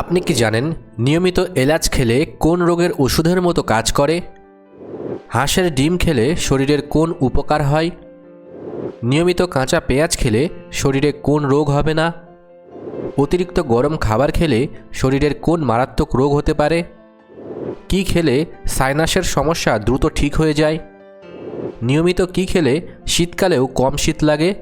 আপনি কি জানেন নিয়মিত এলাচ খেলে কোন রোগের ওষুধের মতো কাজ করে? হাঁসের ডিম খেলে শরীরের কোন উপকার হয়? নিয়মিত কাঁচা পেঁয়াজ খেলে শরীরে কোন রোগ হবে না? অতিরিক্ত গরম খাবার খেলে শরীরের কোন মারাত্মক রোগ হতে পারে? কি খেলে সাইনাসের সমস্যা দ্রুত ঠিক হয়ে যায়? নিয়মিত কি খেলে শীতকালেও কম শীত লাগে?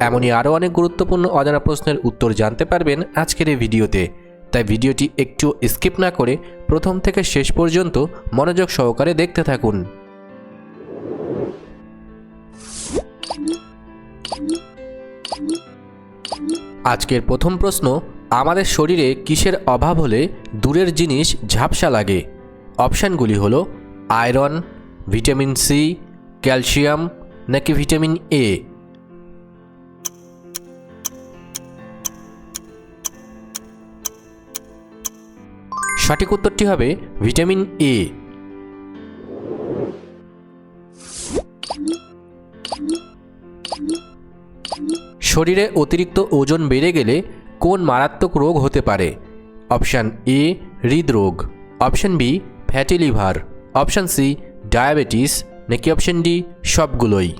এমনই আরও অনেক গুরুত্বপূর্ণ অজানা প্রশ্নের উত্তর জানতে পারবেন আজকের এই ভিডিওতে। তাই ভিডিওটি একটু স্কিপ না করে প্রথম থেকে শেষ পর্যন্ত মনোযোগ সহকারে দেখতে থাকুন। আজকের প্রথম প্রশ্ন, আমাদের শরীরে কিসের অভাব হলে দূরের জিনিস ঝাপসা লাগে? অপশানগুলি হল, আয়রন, ভিটামিন সি, ক্যালসিয়াম নাকি ভিটামিন এ? সঠিক উত্তরটি হবে ভিটামিন এ শরীরে অতিরিক্ত ওজন বেড়ে গেলে কোন মারাত্মক রোগ হতে পারে? অপশান এ হৃদরোগ। Option B fatty liver. Option C diabetes. নাকি অপশান ডি সবগুলোই।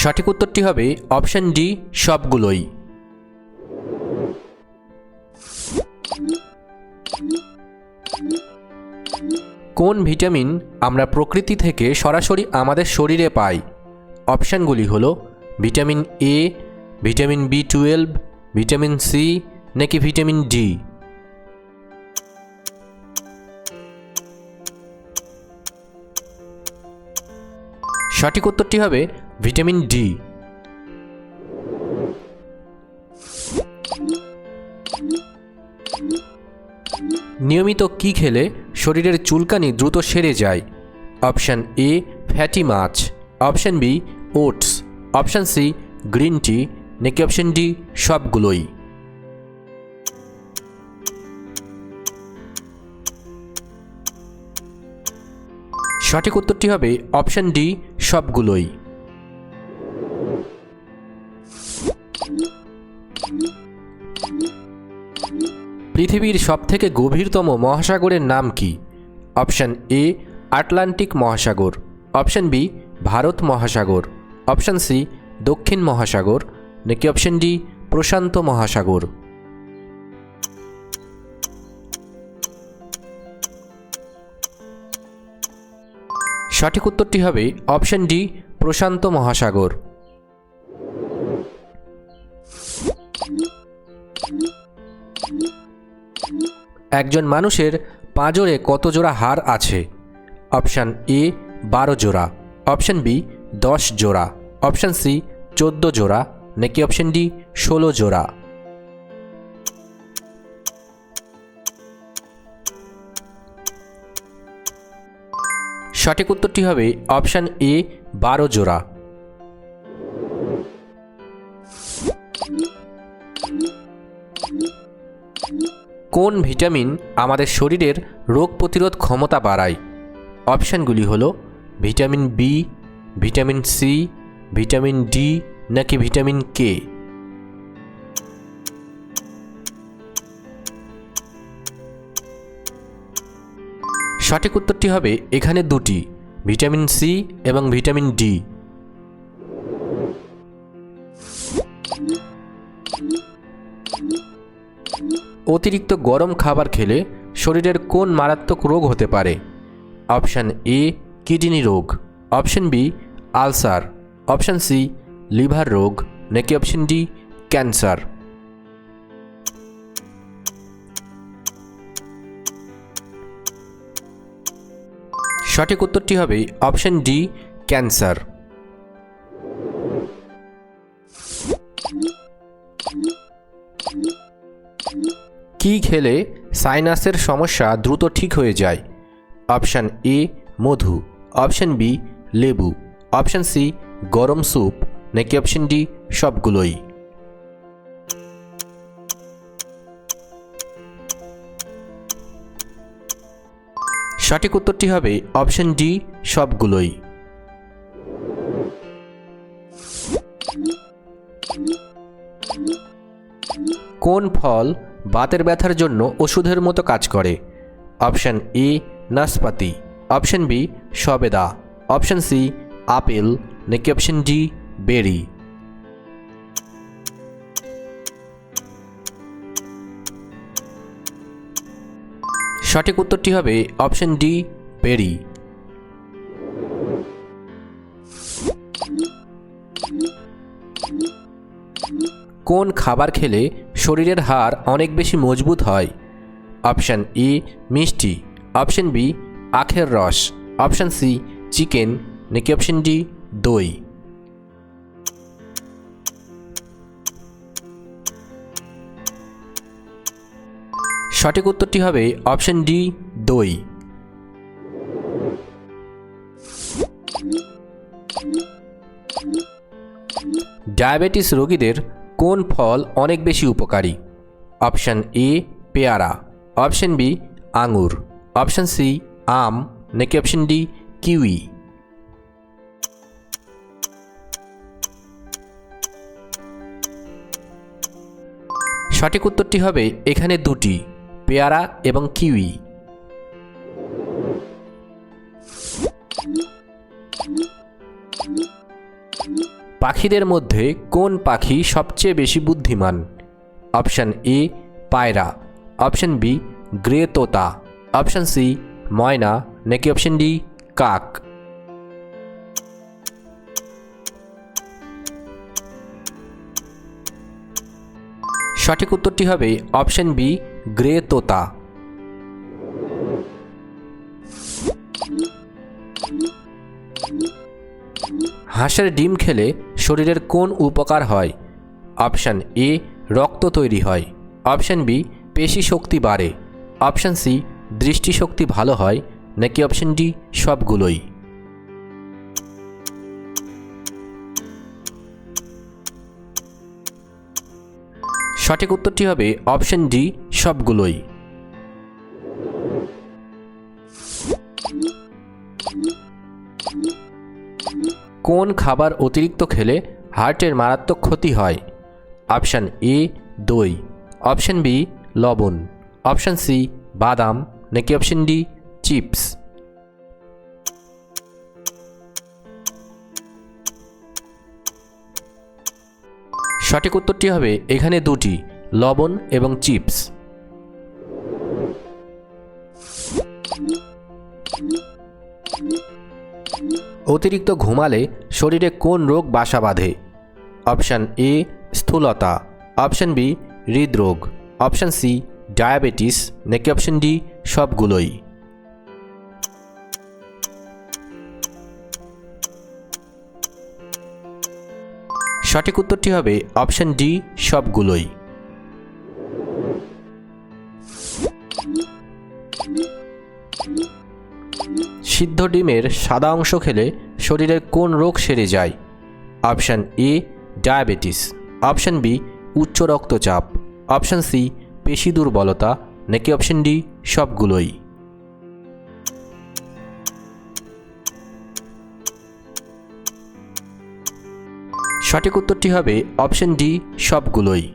সঠিক উত্তরটি হবে অপশান ডি, সবগুলোই। কোন ভিটামিন আমরা প্রকৃতি থেকে সরাসরি আমাদের শরীরে পাই? অপশানগুলি হল vitamin A, vitamin B twelve, vitamin C, নাকি ভিটামিন ডি? সঠিক উত্তরটি হবে ভিটামিন ডি। নিয়মিত কি খেলে শরীরের চুলকানি দ্রুত সেরে যায়? Option A, fatty much. Option B, oats. Option C, green tea. নাকি অপশান ডি, সবগুলোই? সঠিক উত্তরটি হবে অপশান ডি, সবগুলোই। পৃথিবীর সবথেকে গভীরতম মহাসাগরের নাম কি? অপশান এ, আটলান্টিক মহাসাগর। অপশান বি, ভারত মহাসাগর। অপশান সি, দক্ষিণ মহাসাগর। নাকি অপশান ডি, প্রশান্ত মহাসাগর? সঠিক উত্তরটি হবে অপশান ডি, প্রশান্ত মহাসাগর। একজন মানুষের পাঁজরে কত জোড়া হাড় আছে? অপশান এ, বারো জোড়া। অপশান বি, দশ জোড়া। অপশান সি, চোদ্দ জোড়া। নাকি অপশান ডি, ষোলো জোড়া? সঠিক উত্তরটি হবে অপশান এ, বারো জোড়া। কোন ভিটামিন আমাদের শরীরের রোগ প্রতিরোধ ক্ষমতা বাড়ায়? অপশানগুলি হল vitamin B vitamin C vitamin D নাকি ভিটামিন কে সঠিক উত্তরটি হবে এখানে দুটি, ভিটামিন সি এবং ভিটামিন ডি অতিরিক্ত গরম খাবার খেলে শরীরের কোন মারাত্মক রোগ হতে পারে? অপশান এ, কিডনি রোগ। Option B, ulcer. Option C, liver রোগ। নাকি অপশান ডি, ক্যান্সার। সঠিক উত্তরটি হবে অপশান ডি, ক্যান্সার। কি খেলে সাইনাসের সমস্যা দ্রুত ঠিক হয়ে যায়? অপশান এ, মধু। অপশান বি, লেবু। অপশান সি, গরম স্যুপ। নাকি অপশান ডি, সবগুলোই? সঠিক উত্তরটি হবে অপশান ডি, সবগুলোই। কোন ফল বাতের ব্যথার জন্য ওষুধের মতো কাজ করে। অপশান এ, নাশপাতি। অপশান বি, সবেদা। Option C, apple. নাকি অপশান ডি, বেরি। সঠিক উত্তরটি হবে অপশান ডি, বেরি। কোন খাবার খেলে শরীরের হাড় অনেক বেশি মজবুত হয়। অপশান এ মিষ্টি। অপশান বি আখের রস। Option C chicken. নাকি অপশান ডি দই। সঠিক উত্তরটি হবে অপশান ডি দই। ডায়াবেটিস রোগীদের কোন ফল অনেক বেশি উপকারী? অপশান এ, পেয়ারা। অপশান বি, আঙুর। অপশান সি, আম। নাকি অপশান ডি, কিউই? সঠিক উত্তরটি হবে এখানে দুটি, পেয়ারা এবং কিউই। পাখিদের মধ্যে কোন পাখি সবচেয়ে বেশি বুদ্ধিমান? অপশান এ, পায়রা। অপশান বি, গ্রে তোতা। অপশান সি, ময়না। নাকি অপশান ডি, কাক? সঠিক উত্তরটি হবে অপশান বি, গ্রে তোতা। হাঁসের ডিম খেলে শরীরের কোন উপকার হয়? অপশান এ, রক্ত তৈরি হয়। অপশান বি, পেশি শক্তি বাড়ে। অপশান সি দৃষ্টিশক্তি ভালো হয়, নাকি অপশান ডি, সবগুলোই? সঠিক উত্তরটি হবে অপশান ডি, সবগুলোই। কোন খাবার অতিরিক্ত খেলে হার্টের মারাত্মক ক্ষতি হয়? অপশান এ, দই। অপশান বি, লবণ। অপশান সি, বাদাম। নাকি অপশান ডি, চিপস? সঠিক উত্তরটি হবে এখানে দুটি, লবণ এবং চিপস। অতিরিক্ত ঘুমালে শরীরে কোন রোগ বাসা বাঁধে? অপশান এ, স্থূলতা। অপশান বি, হৃদরোগ। Option C, diabetes. নাকি অপশান ডি, সবগুলোই। সঠিক উত্তরটি হবে অপশান ডি, সবগুলোই। সিদ্ধ ডিমের সাদা অংশ খেলে শরীরের কোন রোগ সেরে যায়? Option A, diabetes. Option B, উচ্চ রক্তচাপ। অপশান সি, পেশি দুর্বলতা। নাকি অপশান ডি, সবগুলোই? সঠিক উত্তরটি হবে অপশান ডি, সবগুলোই।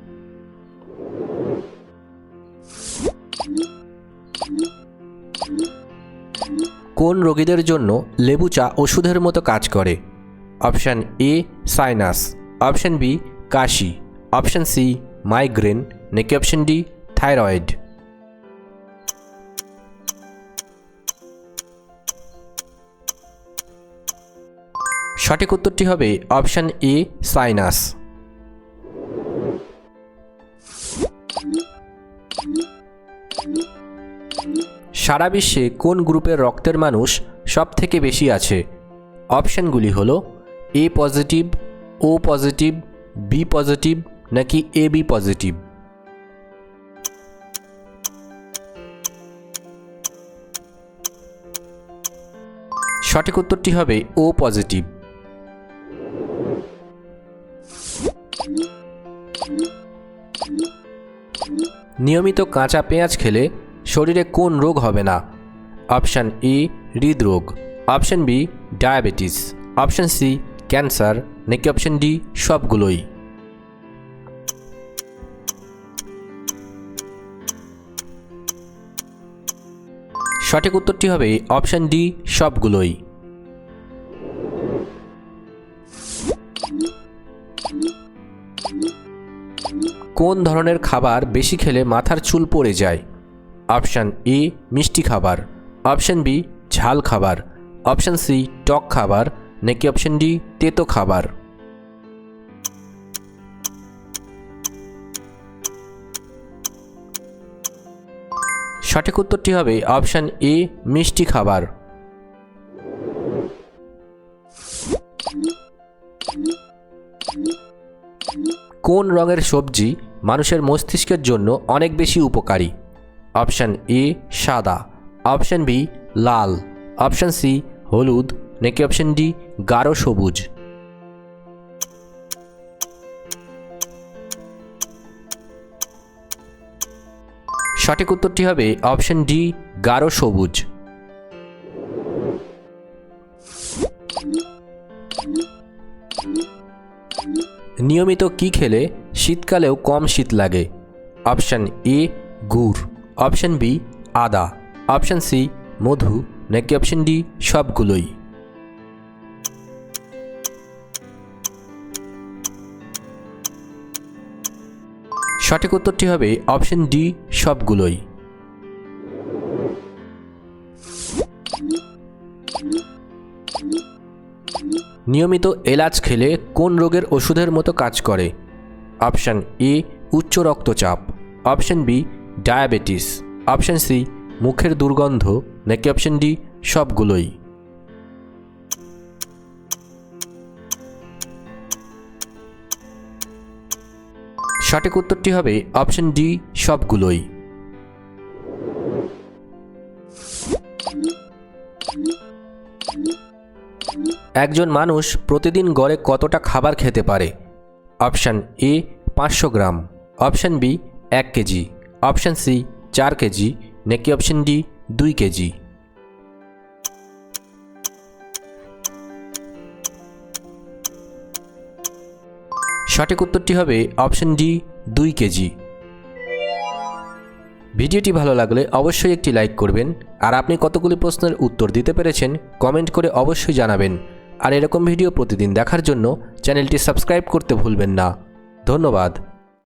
কোন রোগীদের জন্য লেবু চা ওষুধের মতো কাজ করে? Option A, sinus. Option B, Kashi. Option C, migraine. নাকি অপশান ডি, থাইরয়েড। সঠিক উত্তরটি হবে অপশান এ, সাইনাস। সারা বিশ্বে কোন গ্রুপের রক্তের মানুষ সব থেকে বেশি আছে? অপশানগুলি হল A positive O positive B positive নাকি এ বি পজিটিভ সঠিক উত্তরটি হবে ও পজিটিভ নিয়মিত কাঁচা পেঁয়াজ খেলে শরীরে কোন রোগ হবে না? অপশান এ হৃদরোগ। Option B diabetes. Option C cancer. নাকি অপশন ডি সবগুলোই। সঠিক উত্তরটি হবে অপশান ডি সবগুলোই। কোন ধরনের খাবার বেশি খেলে মাথার চুল পড়ে যায়? অপশান এ, মিষ্টি খাবার। অপশান বি, ঝাল খাবার। অপশান সি, টক খাবার। নাকি অপশান ডি, তেতো খাবার? সঠিক উত্তরটি হবে অপশান এ, মিষ্টি খাবার। কোন রঙের সবজি মানুষের মস্তিষ্কের জন্য অনেক বেশি উপকারী? অপশান এ সাদা, অপশান বি লাল, অপশান সি হলুদ, নাকি অপশান ডি গাঢ় সবুজ? সঠিক উত্তরটি হবে অপশান ডি গাঢ় সবুজ। নিয়মিত কি খেলে শীতকালেও কম শীত লাগে? অপশান এ গুড়। অপশান বি, আদা। অপশান সি, মধু। নাকি অপশান ডি, সবগুলোই। সঠিক উত্তরটি হবে অপশান ডি, সবগুলোই। নিয়মিত এলাচ খেলে কোন রোগের ওষুধের মতো কাজ করে? অপশান এ, উচ্চ রক্তচাপ। Option B diabetes option C মুখের দুর্গন্ধ, নাকি অপশান ডি সবগুলোই। সঠিক উত্তরটি হবে অপশান ডি সবগুলোই। একজন মানুষ প্রতিদিন গড়ে কতটা খাবার খেতে পারে? অপশান এ পাঁচশো গ্রাম। অপশান বি এক কেজি। অপশান সি চার কেজি, নাকি অপশান ডি দুই কেজি। সঠিক উত্তরটি হবে অপশান ডি দুই কেজি। ভিডিওটি ভালো লাগলে অবশ্যই একটি লাইক করবেন, আর আপনি কতগুলি প্রশ্নের উত্তর দিতে পেরেছেন কমেন্ট করে অবশ্যই জানাবেন। আর এরকম ভিডিও প্রতিদিন দেখার জন্য চ্যানেলটি সাবস্ক্রাইব করতে ভুলবেন না। ধন্যবাদ।